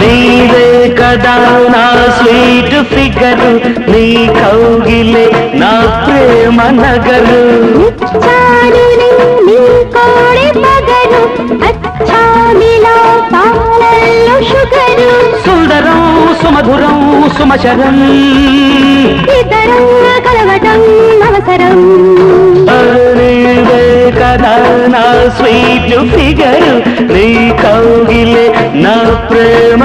నీవే కదా నా స్వీట్ ఫిగరు నీ కౌగిలే నా ప్రేమ నగరు. సుందరం సుమధురం సుమశరం. కలవటం అవసరం. నా స్వీట్ ఫిగరు నీ కౌగిలే నా ప్రేమ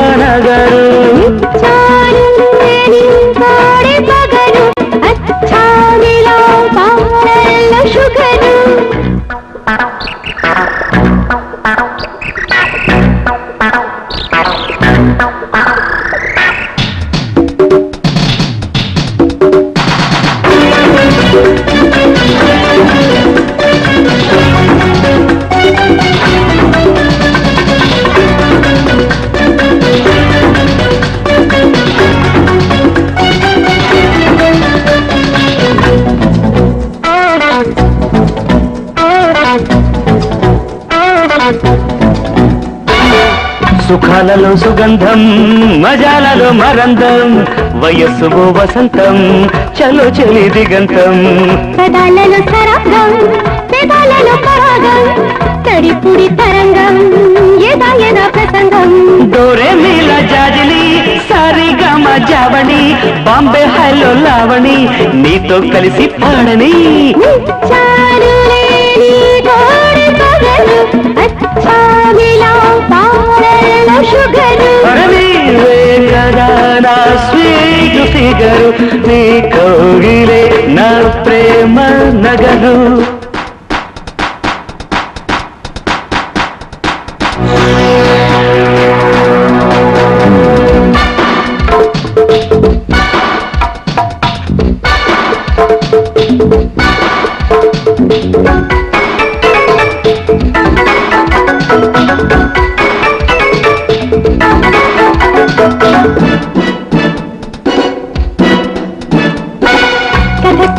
సుఖాలలో సుగంధం మజాలలో మరందం వయస్సు వసంతం చలో చెలి దిగంతం. పదాలలో సరాగం పెదాలలో పరాగం తడిపుడి తరంగం ఎదా ఎదా ప్రసంగం. డోరే మీల జాజిలి సారిగా జావణి బాంబే హైలో లావణి నీతో కలిసి పాడని. అచ్చామిలో పాలల్లో షుగరు నీవే కదా నా స్వీట్ ఫిగరు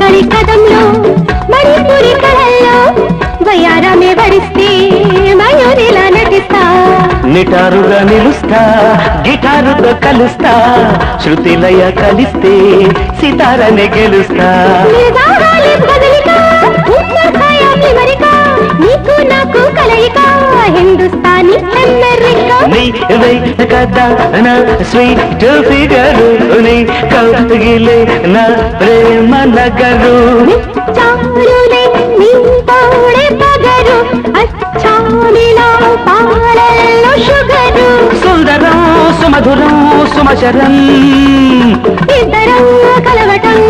కథకళి కదంలో మణిపురి కళల్లో వయారమే వడిస్తే మయూరిలా నటిస్తా. నిటారుగా నిలుస్తా గిటారుతో కలుస్తా శృతిలయ కలిస్తే సితారనే గెలుస్తా. నీకు నాకు కలయిక హిందుస్థానీ నీవే కదా నా స్వీట్ ఫిగరు నీ కౌగిలే నా ప్రేమ నగరు. చారులే నీ తోడే పగరు అచ్చామిలో పాలల్లో షుగరు. సుందరం సుమధురం సుమచరం ఇద్దరం కలవటం